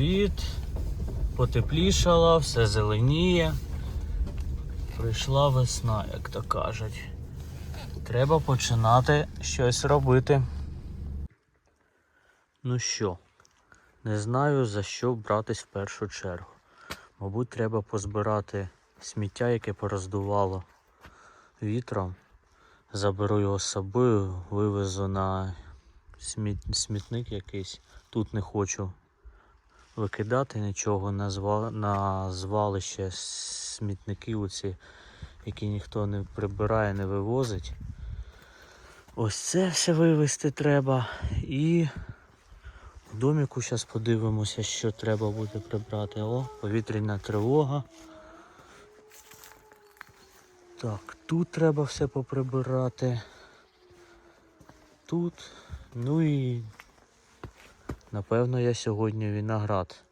привіт! Потеплішало, все зеленіє. Прийшла весна, як то кажуть. Треба починати щось робити. Ну що, не знаю за що братись в першу чергу. Мабуть, треба позбирати сміття, яке пороздувало вітром. Заберу його з собою, вивезу на сміт- смітник якийсь. Тут не хочу викидати нічого на, зва... на звалище смітники оці, які ніхто не прибирає, не вивозить. Ось це все вивезти треба. І в доміку зараз подивимося, що треба буде прибрати. О, повітряна тривога. Так, тут треба все поприбирати. Тут. Ну і напевно я сьогодні виноград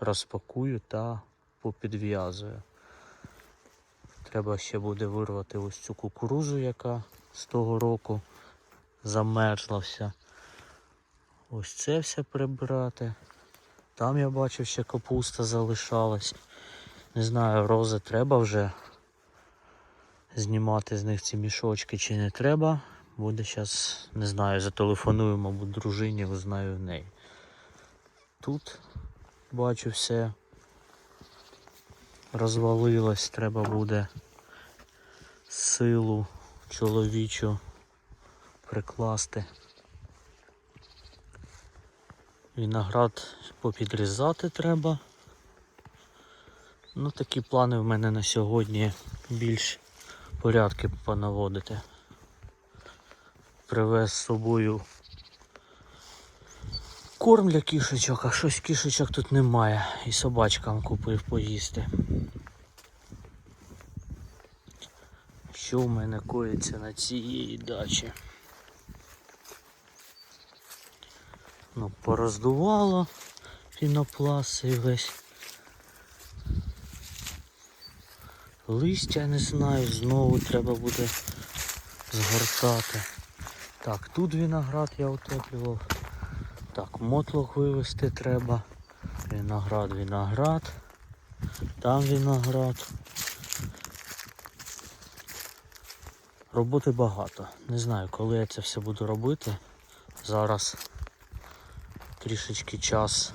розпакую та попідв'язую. Треба ще буде вирвати ось цю кукурузу, яка з того року замерзла вся. Ось це все прибрати. Там я бачив, ще капуста залишалась. Не знаю, рози треба вже знімати з них ці мішочки чи не треба. Буде зараз, не знаю, зателефоную, мабуть, дружині, узнаю в неї. Тут бачу все розвалилось, треба буде силу чоловічу прикласти. Виноград попідрізати треба. Ну, такі плани в мене на сьогодні більш порядки понаводити. Привез з собою корм для кішечок, а щось кішечок тут немає. І собачкам купив поїсти. Що в мене коїться на цій дачі? Ну, пороздувало пінопласт і весь. Листя не знаю, знову треба буде згортати. Так, тут виноград я утеплював. Так, мотлох вивезти треба. Виноград, виноград. Там виноград. Роботи багато. Не знаю, коли я це все буду робити. Зараз трішечки час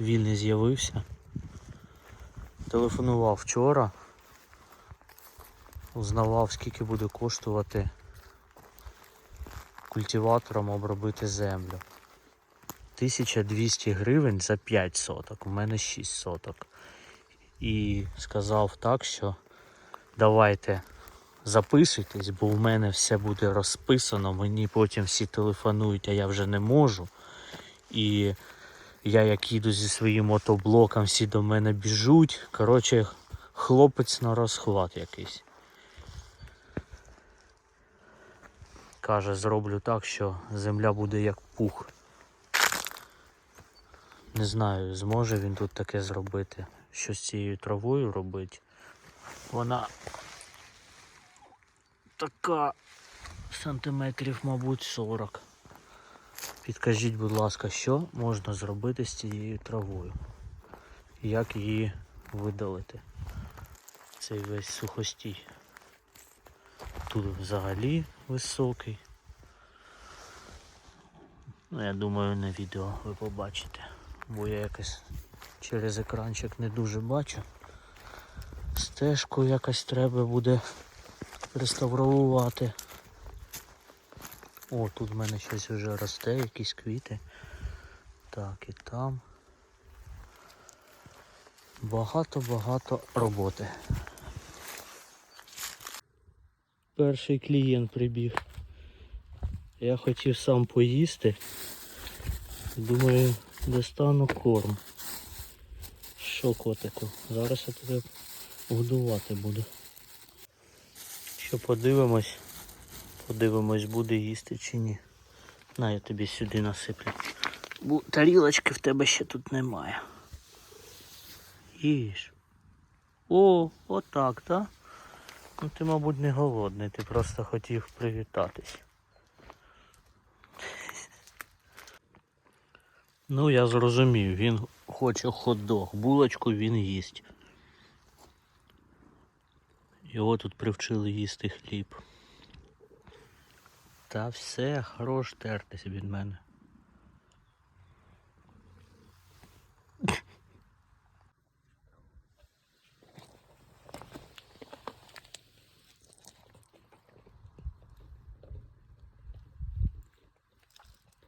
вільний з'явився. Телефонував вчора. Узнавав, скільки буде коштувати культиватором обробити землю. 1200 гривень за 5 соток, у мене 6 соток. І сказав так, що давайте записуйтесь, бо в мене все буде розписано, мені потім всі телефонують, а я вже не можу. І я як їду зі своїм мотоблоком, всі до мене біжуть. Коротше, хлопець на розхват якийсь. Каже, зроблю так, що земля буде як пух. Не знаю, зможе він тут таке зробити. Що з цією травою робить. Вона така сантиметрів, мабуть, 40. Підкажіть, будь ласка, що можна зробити з цією травою? Як її видалити? Цей весь сухостій. Тут взагалі високий. Ну, я думаю, на відео ви побачите. Бо я якось через екранчик не дуже бачу. Стежку якось треба буде реставрувати. О, тут в мене щось вже росте, якісь квіти. Так, і там. Багато-багато роботи. Перший клієнт прибіг. Я хотів сам поїсти. Думаю, достану корм. Що котику? Зараз я тебе годувати буду. Що подивимось, подивимось, буде їсти чи ні. На, я тобі сюди насиплю. Тарілочки в тебе ще тут немає. Їж. О, отак, так? Ну ти, мабуть, не голодний, ти просто хотів привітатись. Ну, я зрозумів, він хоче хот-дог. Булочку він їсть. Його тут привчили їсти хліб. Та все, хорош тертися від мене.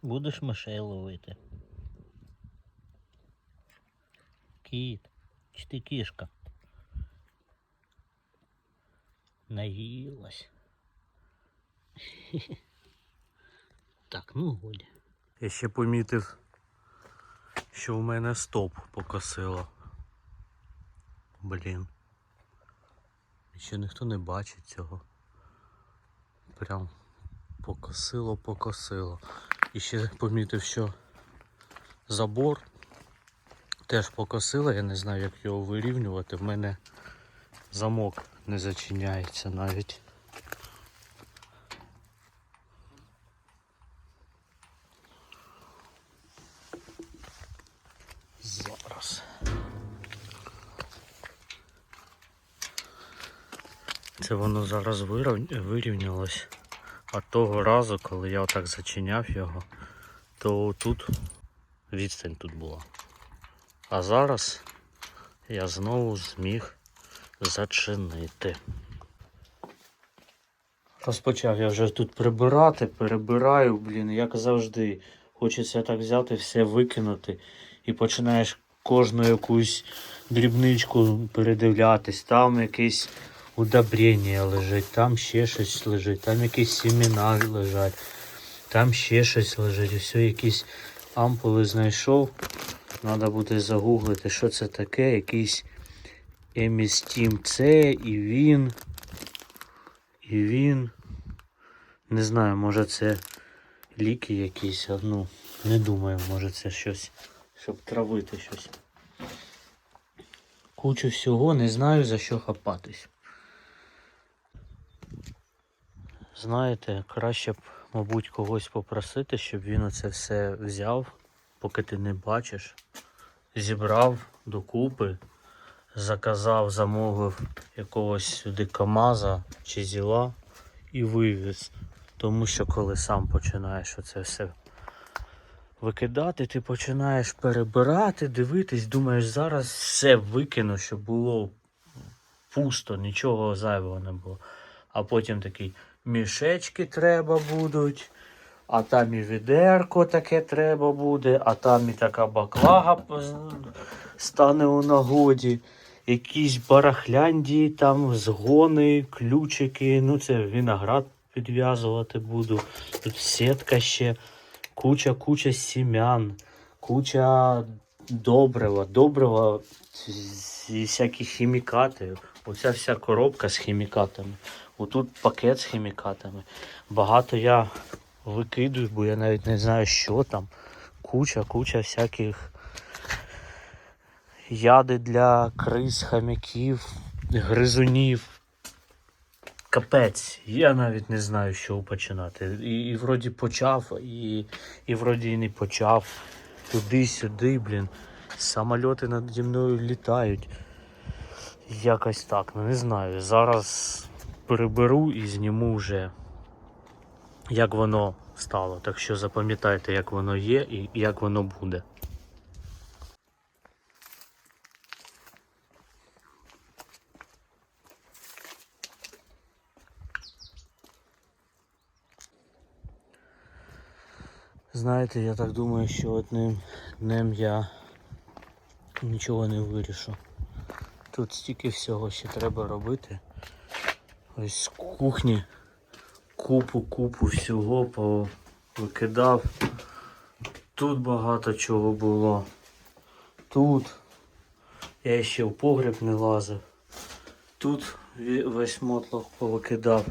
Будеш мишей ловити. Кіт, чи ти кішка? Наїлась. Так, ну годі. Я ще помітив, що в мене стоп покосило. Блін. Ще ніхто не бачить цього. Прям покосило, покосило. І ще помітив, що забор теж покосило, я не знаю, як його вирівнювати. В мене замок не зачиняється навіть. Зараз. Це воно зараз вирівнялось. А того разу, коли я отак зачиняв його, то тут відстань тут була. А зараз я знову зміг зачинити. Розпочав я вже тут прибирати, перебираю, блін, як завжди. Хочеться так взяти, все викинути. І починаєш кожну якусь дрібничку передивлятись. Там якесь удобрення лежить, там ще щось лежить, там якісь семена лежать, там ще щось лежить. Все якісь ампули знайшов. Треба буде загуглити, що це таке, якийсь Емістім С і він. І він. Не знаю, може це ліки якісь, ну, не думаю, може це щось, щоб травити щось. Кучу всього, не знаю за що хапатись. Знаєте, краще б, мабуть, когось попросити, щоб він оце все взяв, поки ти не бачиш, зібрав докупи, заказав, замовив якогось сюди КАМАЗа чи зіла і вивіз. Тому що коли сам починаєш оце все викидати, ти починаєш перебирати, дивитись, думаєш, зараз все викину, щоб було пусто, нічого зайвого не було. А потім такий мішечки треба будуть, а там і відерко таке треба буде, а там і така баклага стане у нагоді. Якісь барахлянді, там згони, ключики. Ну це виноград підв'язувати буду. Тут сітка ще, куча, куча сім'ян, куча добрива, добрива і всякі хімікати. Оця вся коробка з хімікатами. Отут пакет з хімікатами. Багато я викидую, бо я навіть не знаю, що там. Куча, куча всяких яди для криз, хам'яків, гризунів. Капець, я навіть не знаю, чого починати. І, і вроді почав, і, і вроді і не почав. Туди-сюди, блін. Самольоти наді мною літають. Якось так, ну не знаю. Зараз переберу і зніму вже, як воно стало. Так що запам'ятайте, як воно є і як воно буде. Знаєте, я так думаю, що одним днем я нічого не вирішу. Тут стільки всього ще треба робити. Ось з кухні купу-купу всього повикидав. Тут багато чого було. Тут я ще в погріб не лазив. Тут весь мотлох повикидав.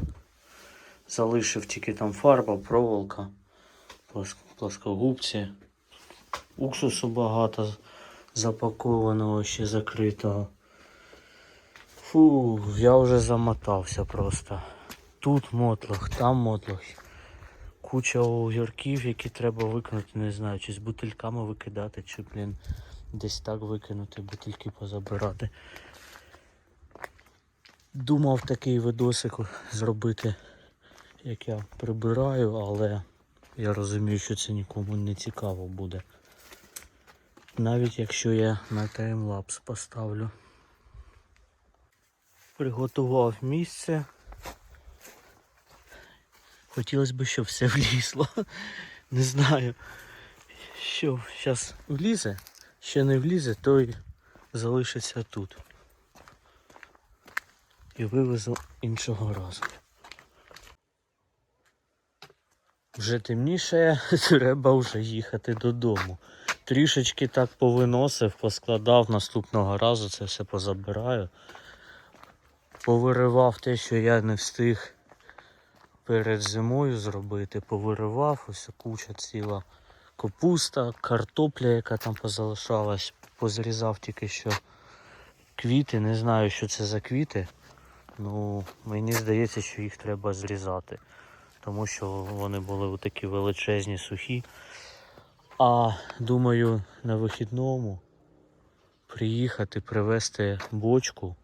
Залишив тільки там фарба, проволока, плоскогубці. Уксусу багато запакованого ще закритого. Фу, я вже замотався просто. Тут мотлох, там мотлох. Куча огірків, які треба викинути, не знаю, чи з бутильками викидати, чи, блін, десь так викинути, бо тільки позабирати. Думав такий видосик зробити, як я прибираю, але я розумію, що це нікому не цікаво буде. Навіть якщо я на таймлапс поставлю. Приготував місце. Хотілося б, щоб все влізло. Не знаю. Що зараз влізе, ще не влізе, то й залишиться тут. І вивезу іншого разу. Вже темніше, треба вже їхати додому. Трішечки так повиносив, поскладав наступного разу, це все позабираю. Повиривав те, що я не встиг перед зимою зробити. Повиривав, ось куча ціла капуста, картопля, яка там позалишалась. Позрізав тільки що квіти. Не знаю, що це за квіти. Ну, мені здається, що їх треба зрізати. Тому що вони були такі величезні, сухі. А думаю, на вихідному приїхати, привезти бочку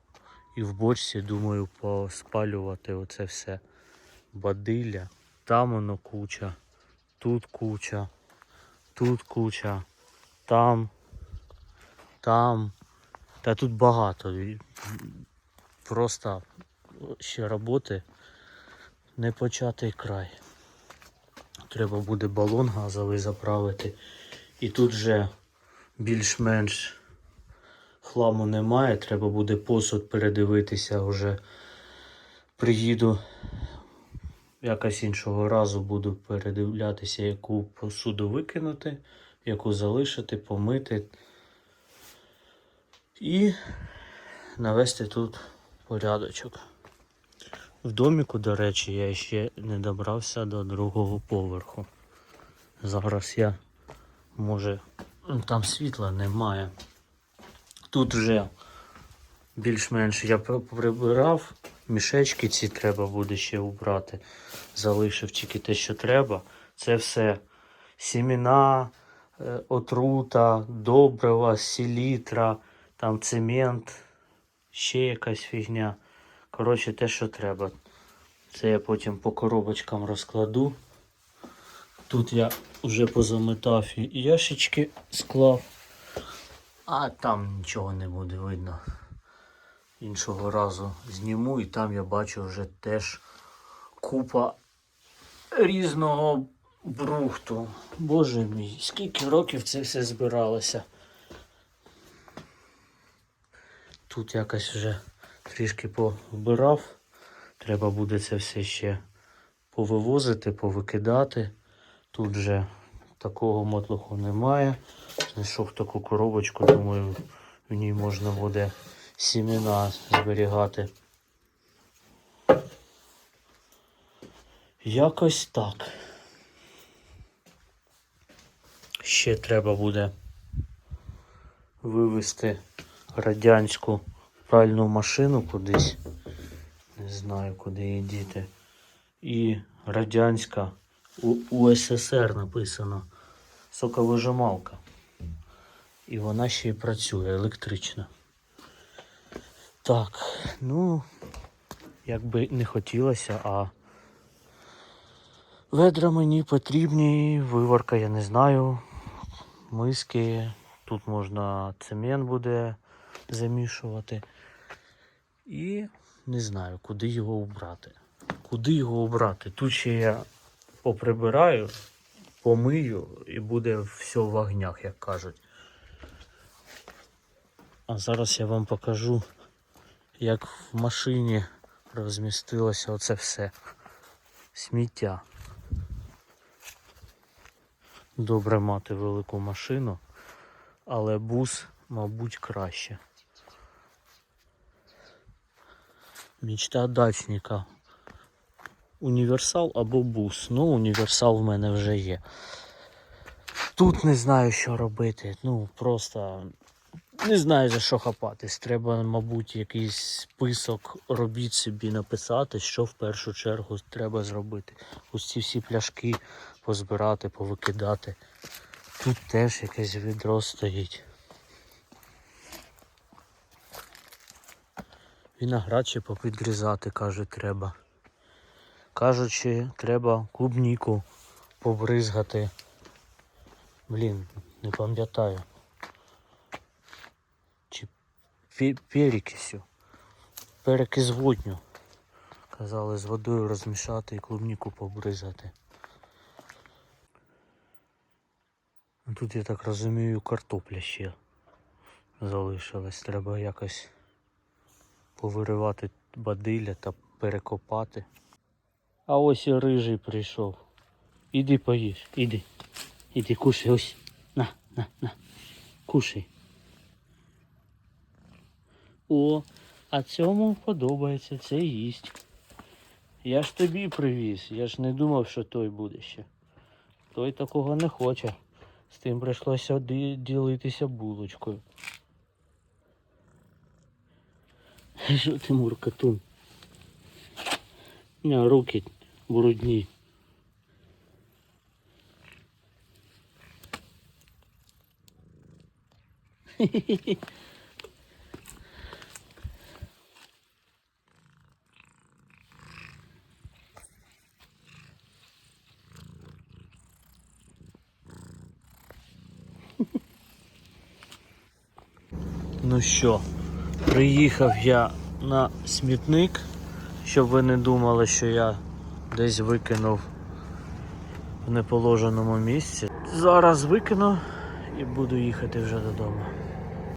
і в бочці, думаю, поспалювати оце все бадилля. Там воно куча, тут куча, тут куча, там, там. Та тут багато. Просто ще роботи не початий край. Треба буде балон газовий заправити. І тут вже більш-менш хламу немає. Треба буде посуд передивитися вже. Приїду якось іншого разу буду передивлятися, яку посуду викинути, яку залишити, помити. І навести тут порядочок. В доміку, до речі, я ще не добрався до другого поверху. Зараз я, може, ну, там світла немає. Тут вже більш-менш я прибирав, мішечки ці треба буде ще убрати. Залишив тільки те, що треба. Це все сіміна, е, отрута, добрива, селітра, там цемент, ще якась фігня. Коротше, те, що треба. Це я потім по коробочкам розкладу. Тут я вже позаметав і ящички склав. А там нічого не буде видно. Іншого разу зніму і там я бачу вже теж купа різного брухту. Боже мій, скільки років це все збиралося. Тут якось вже трішки повбирав. Треба буде це все ще повивозити, повикидати. Тут вже такого мотлуху немає. Знайшов таку коробочку, думаю, в ній можна буде сімена зберігати. Якось так. Ще треба буде вивезти радянську пральну машину кудись. Не знаю, куди її діти. І радянська УССР написано соковижималка. І вона ще й працює електрично. Так, ну, як би не хотілося, а ведра мені потрібні, виварка, я не знаю, миски. Тут можна цемент буде замішувати. І не знаю, куди його убрати. Куди його убрати? Тут ще я поприбираю, помию і буде все в огнях, як кажуть. А зараз я вам покажу, як в машині розмістилося оце все сміття. Добре мати велику машину, але бус, мабуть, краще. Мічта дачника. Універсал або бус. Ну, універсал в мене вже є. Тут не знаю, що робити. Ну, просто не знаю за що хапатись. Треба, мабуть, якийсь список робіт собі написати, що в першу чергу треба зробити. Ось ці всі пляшки позбирати, повикидати. Тут теж якесь відро стоїть. Віноград ще попідрізати, каже, треба. Кажучи, треба клубніку побризгати. Блін, не пам'ятаю перекисю. Перекис водню. Казали з водою розмішати і клубніку побризгати. Ну, Тут, я так розумію, картопля ще залишилась. Треба якось повиривати бадилля та перекопати. А ось і рижий прийшов. Іди поїж, іди. Іди кушай ось. На, на, на. Кушай. О, а цьому подобається, це їсть. Я ж тобі привіз, я ж не думав, що той буде ще. Той такого не хоче. З тим прийшлося ділитися булочкою. Що ти муркатун? Ня, руки брудні. Ну що, приїхав я на смітник, щоб ви не думали, що я десь викинув в неположеному місці. Зараз викину і буду їхати вже додому.